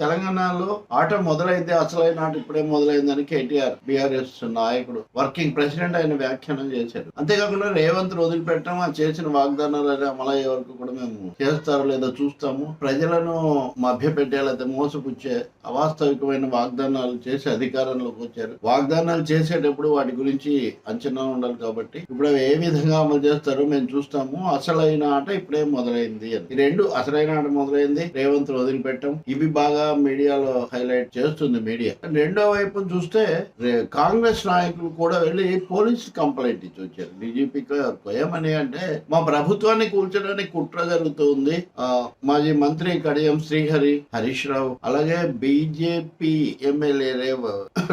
తెలంగాణలో ఆట మొదలైతే అసలైన ఆట ఇప్పుడే మొదలైందని కేటీఆర్ బీఆర్ఎస్ నాయకుడు వర్కింగ్ ప్రెసిడెంట్ ఆయన వ్యాఖ్యానం చేశారు. అంతేకాకుండా రేవంత్ వదిలిపెట్టడం ఆ చేసిన వాగ్దానాలు అనే అమలయ్యే వరకు కూడా మేము చేస్తారో లేదో చూస్తాము. ప్రజలను మభ్యపెట్టే లేదా మోసపుచ్చే అవాస్తవికమైన వాగ్దానాలు చేసి అధికారంలోకి వచ్చారు. వాగ్దానాలు చేసేటప్పుడు వాటి గురించి అంచనా ఉండాలి కాబట్టి ఇప్పుడు అవి ఏ విధంగా అమలు చేస్తారో మేము చూస్తాము. అసలైన ఆట ఇప్పుడే మొదలైంది అని. ఈ రెండు అసలైన ఆట మొదలైంది. రేవంత్ వదిలిపెట్టడం. ఇవి బాగా మీడియాలో హైలైట్ చేస్తుంది మీడియా. రెండో వైపు చూస్తే కాంగ్రెస్ నాయకులు కూడా వెళ్ళి పోలీస్ కంప్లైంట్ ఇచ్చి వచ్చారు. డీజీపీకి ఏమని అంటే మా ప్రభుత్వాన్ని కూల్చడానికి కుట్ర జరుగుతుంది. మాజీ మంత్రి కడియం శ్రీహరి హరీష్ రావు అలాగే బీజేపీ ఎమ్మెల్యే రేవ్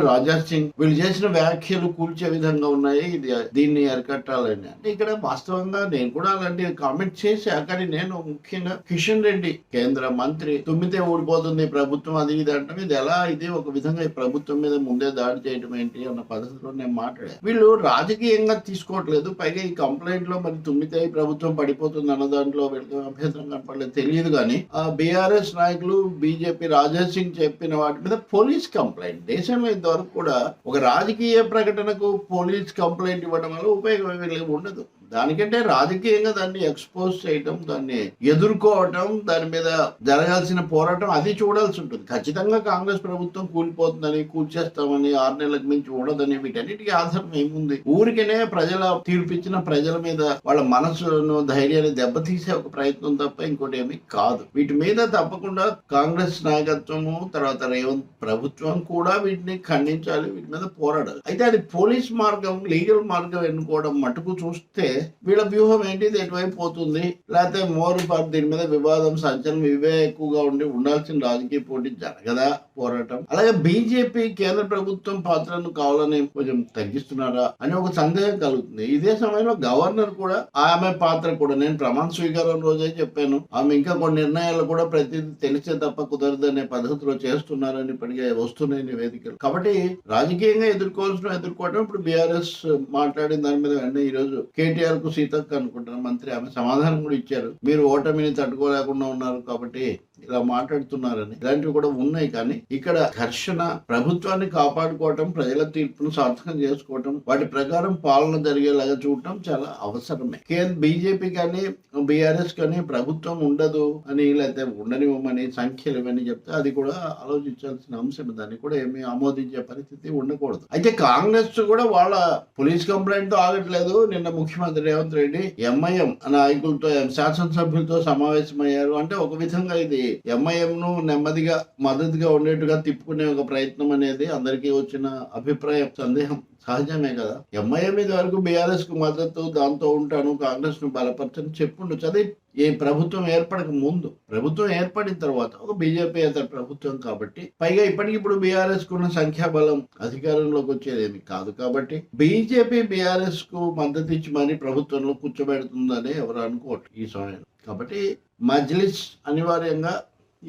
రాజా సింగ్ వీళ్ళు చేసిన వ్యాఖ్యలు కూల్చే విధంగా ఉన్నాయి. ఇది దీన్ని అరికట్టాలని. అంటే ఇక్కడ వాస్తవంగా నేను కూడా అలాంటి కామెంట్ చేశా కానీ నేను ముఖ్యంగా కిషన్ రెడ్డి కేంద్ర మంత్రి తుమ్మితే ఊడిపోతుంది ప్రభుత్వం అది ఇది అంటే. ఇది ఎలా ఇది ఒక విధంగా ఈ ప్రభుత్వం మీద ముందే దాడి చేయడం ఏంటి అన్న పద్ధతిలో నేను మాట్లాడాను. వీళ్ళు రాజకీయంగా తీసుకోవట్లేదు. పైగా ఈ కంప్లైంట్లో మరి తుమ్మితే ప్రభుత్వం పడిపోతుంది అన్న దాంట్లో వీళ్ళకి అభ్యంతరం కనపడలేదు. తెలియదు కానీ ఆ బీఆర్ఎస్ నాయకులు బీజేపీ రాజేష్ సింగ్ చెప్పిన వాటి మీద పోలీస్ కంప్లైంట్ దేశంలో ఇంతవరకు కూడా ఒక రాజకీయ ప్రకటనకు పోలీస్ కంప్లైంట్ ఇవ్వడం వల్ల ఉపయోగం వీళ్ళకి ఉండదు. దానికంటే రాజకీయంగా దాన్ని ఎక్స్పోజ్ చేయటం దాన్ని ఎదుర్కోవటం దాని మీద జరగాల్సిన పోరాటం అది చూడాల్సి ఉంటుంది. ఖచ్చితంగా కాంగ్రెస్ ప్రభుత్వం కూలిపోతుందని కూల్చేస్తామని ఆరు నెలలకు మించి ఉండదని వీటన్నిటికీ ఆధారం ఏముంది? ఊరికనే ప్రజల తీర్పిచ్చిన ప్రజల మీద వాళ్ళ మనసును ధైర్యాన్ని దెబ్బతీసే ఒక ప్రయత్నం తప్ప ఇంకోటి ఏమీ కాదు. వీటి మీద తప్పకుండా కాంగ్రెస్ నాయకత్వము తర్వాత రేవంత్ ప్రభుత్వం కూడా వీటిని ఖండించాలి వీటి మీద పోరాడాలి. అయితే అది పోలీస్ మార్గం లీగల్ మార్గం ఎన్నుకోవడం మటుకు చూస్తే వీళ్ళ వ్యూహం ఏంటి? ఎటువైపు పోతుంది? లేకపోతే మోర్ దీని మీద వివాదం సంచలనం ఇవే ఎక్కువగా ఉండి ఉండాల్సిన రాజకీయ పోటీ జరగదా పోరాటం? అలాగే బీజేపీ కేంద్ర ప్రభుత్వం పాత్రను కావాలని కొంచెం తగ్గిస్తున్నారా అని ఒక సందేహం కలుగుతుంది. ఇదే సమయంలో గవర్నర్ కూడా ఆమె పాత్ర కూడా నేను ప్రమాణ స్వీకారం రోజే చెప్పాను. ఆమె ఇంకా కొన్ని నిర్ణయాలు కూడా ప్రతిదీ తెలిసే తప్ప కుదరదు అనే పద్ధతిలో చేస్తున్నారని ఇప్పటికే వస్తున్నాయి నివేదికలు. కాబట్టి రాజకీయంగా ఎదుర్కోవాల్సిన ఎదుర్కోవటం ఇప్పుడు బీఆర్ఎస్ మాట్లాడిన దాని మీద వెంటనే ఈ రోజు కేటీఆర్కు సీతక్క అనుకుంటున్న మంత్రి ఆమె సమాధానం కూడా ఇచ్చారు. మీరు ఓటమిని తట్టుకోలేకుండా ఉన్నారు కాబట్టి ఇలా మాట్లాడుతున్నారని ఇలాంటివి కూడా ఉన్నాయి. కానీ ఇక్కడ ఘర్షణ ప్రభుత్వాన్ని కాపాడుకోవటం ప్రజల తీర్పును సార్థకం చేసుకోవటం వాటి ప్రకారం పాలన జరిగేలాగా చూడటం చాలా అవసరమే. కేంద్ర బీజేపీ కానీ బీఆర్ఎస్ కానీ ప్రభుత్వం ఉండదు అని లేకపోతే ఉండనివ్వమని సంఖ్యలు ఇవన్నీ చెప్తే అది కూడా ఆలోచించాల్సిన అంశం దాన్ని కూడా ఏమీ ఆమోదించే పరిస్థితి ఉండకూడదు. అయితే కాంగ్రెస్ కూడా వాళ్ళ పోలీస్ కంప్లైంట్తో ఆగట్లేదు. నిన్న ముఖ్యమంత్రి రేవంత్ రెడ్డి ఎంఐఎం నాయకులతో శాసనసభ్యులతో సమావేశమయ్యారు. అంటే ఒక విధంగా ఇది ఎంఐఎం ను నెమ్మదిగా మద్దతుగా ఉండేట్టుగా తిప్పుకునే ఒక ప్రయత్నం అనేది అందరికీ వచ్చిన అభిప్రాయం సందేహం. సహజమే కదా. ఎంఐఎం ఇది వరకు బీఆర్ఎస్కు మద్దతు దాంతో ఉంటాను కాంగ్రెస్ను బలపరచని చెప్పుండొచ్చు. అదే ఈ ప్రభుత్వం ఏర్పడక ముందు ప్రభుత్వం ఏర్పడిన తర్వాత ఒక బీజేపీ అతని ప్రభుత్వం కాబట్టి పైగా ఇప్పటికి ఇప్పుడు బీఆర్ఎస్ కున్న సంఖ్యాబలం అధికారంలోకి వచ్చేదేమి కాదు కాబట్టి బీజేపీ బీఆర్ఎస్కు మద్దతు ఇచ్చి మరి ప్రభుత్వంలో కూర్చోబెడుతుందని ఎవరు అనుకోవట్లేదు ఈ సమయంలో. కాబట్టి మజ్లిస్ అనివార్యంగా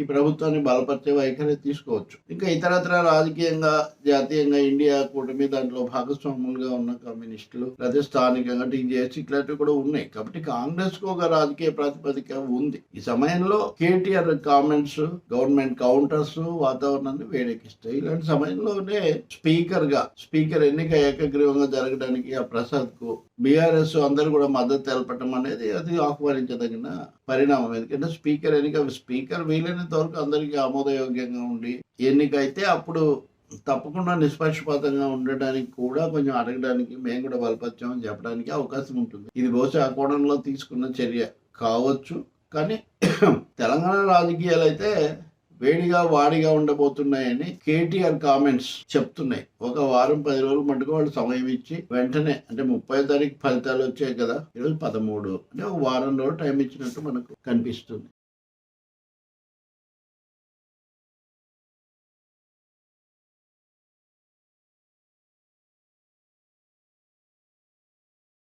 ఈ ప్రభుత్వాన్ని బలపరిచే వైఖరి తీసుకోవచ్చు. ఇంకా ఇతరత్ర రాజకీయంగా జాతీయంగా ఇండియా కూటమి దాంట్లో భాగస్వాములుగా ఉన్న కమ్యూనిస్టులు లేదా స్థానికంగా టీజేఎస్ ఇట్లాంటివి కూడా ఉన్నాయి. కాబట్టి కాంగ్రెస్కు ఒక రాజకీయ ప్రాతిపదిక ఉంది. ఈ సమయంలో కేటీఆర్ కామెంట్స్ గవర్నమెంట్ కౌంటర్స్ వాతావరణాన్ని వేడెక్కిస్తాయి. ఇలాంటి సమయంలోనే స్పీకర్గా స్పీకర్ ఎన్నిక ఏకగ్రీవంగా జరగడానికి ఆ ప్రసాద్కు బీఆర్ఎస్ అందరూ కూడా మద్దతు తెలపటం అనేది అది ఆహ్వానించదగిన పరిణామం. ఎందుకంటే స్పీకర్ ఎన్నిక స్పీకర్ వీలైన వరకు అందరికీ ఆమోదయోగ్యంగా ఉండి ఎన్నికైతే అప్పుడు తప్పకుండా నిష్పక్షపాతంగా ఉండడానికి కూడా కొంచెం అడగడానికి మేము కూడా బలపరిచామని చెప్పడానికి అవకాశం ఉంటుంది. ఇది బహుశా ఆ కోణంలో తీసుకున్న చర్య కావచ్చు. కానీ తెలంగాణ రాజకీయాలు అయితే వేడిగా వాడిగా ఉండబోతున్నాయని కేటీఆర్ కామెంట్స్ చెప్తున్నాయి. ఒక వారం పది రోజులు మటుకు వాళ్ళు సమయం ఇచ్చి వెంటనే అంటే ముప్పై తారీఖు ఫలితాలు వచ్చాయి కదా ఈరోజు పదమూడు. అంటే ఒక వారం రోజులు టైం ఇచ్చినట్టు మనకు కనిపిస్తుంది.